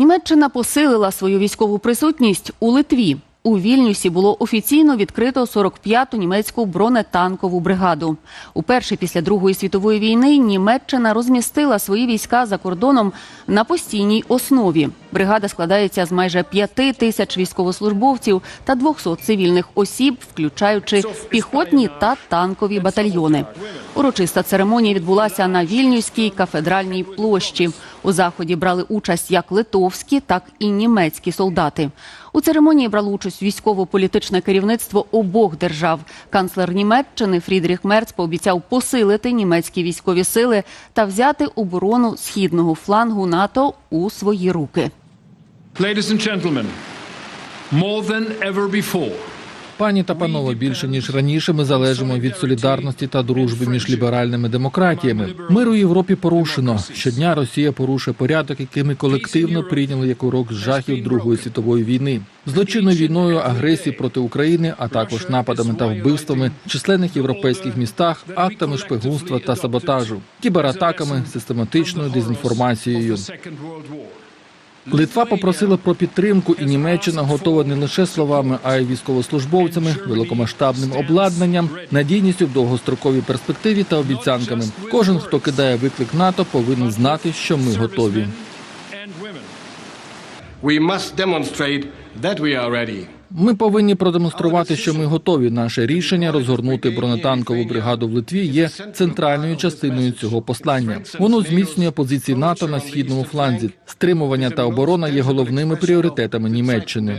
Німеччина посилила свою військову присутність у Литві. У Вільнюсі було офіційно відкрито 45-ту німецьку бронетанкову бригаду. Уперше після Другої світової війни Німеччина розмістила свої війська за кордоном на постійній основі. Бригада складається з майже п'яти тисяч військовослужбовців та 200 цивільних осіб, включаючи піхотні та танкові батальйони. Урочиста церемонія відбулася на Вільнюській кафедральній площі. У заході брали участь як литовські, так і німецькі солдати. У церемонії брало участь військово-політичне керівництво обох держав. Канцлер Німеччини Фрідріх Мерц пообіцяв посилити німецькі військові сили та взяти оборону східного флангу НАТО у свої руки. Ladies and gentlemen, more than ever before, Пані та панове, більше ніж раніше ми залежимо від солідарності та дружби між ліберальними мир Мир у Європі порушено. Щодня Росія порушує порядок, який ми колективно прийняли як урок з жахів Другої світової війни, злочинною війною, агресії проти України, а також нападами та вбивствами численних європейських містах, актами шпигунства та саботажу, кібератаками, систематичною дезінформацією. Литва попросила про підтримку, і Німеччина готова не лише словами, а й військовослужбовцями, великомасштабним обладнанням, надійністю в довгостроковій перспективі та обіцянками. Кожен, хто кидає виклик НАТО, повинен знати, що ми готові. We must demonstrate that we are ready. Ми повинні продемонструвати, що ми готові. Наше рішення розгорнути бронетанкову бригаду в Литві є центральною частиною цього послання. Воно зміцнює позиції НАТО на східному фланзі. Стримування та оборона є головними пріоритетами Німеччини.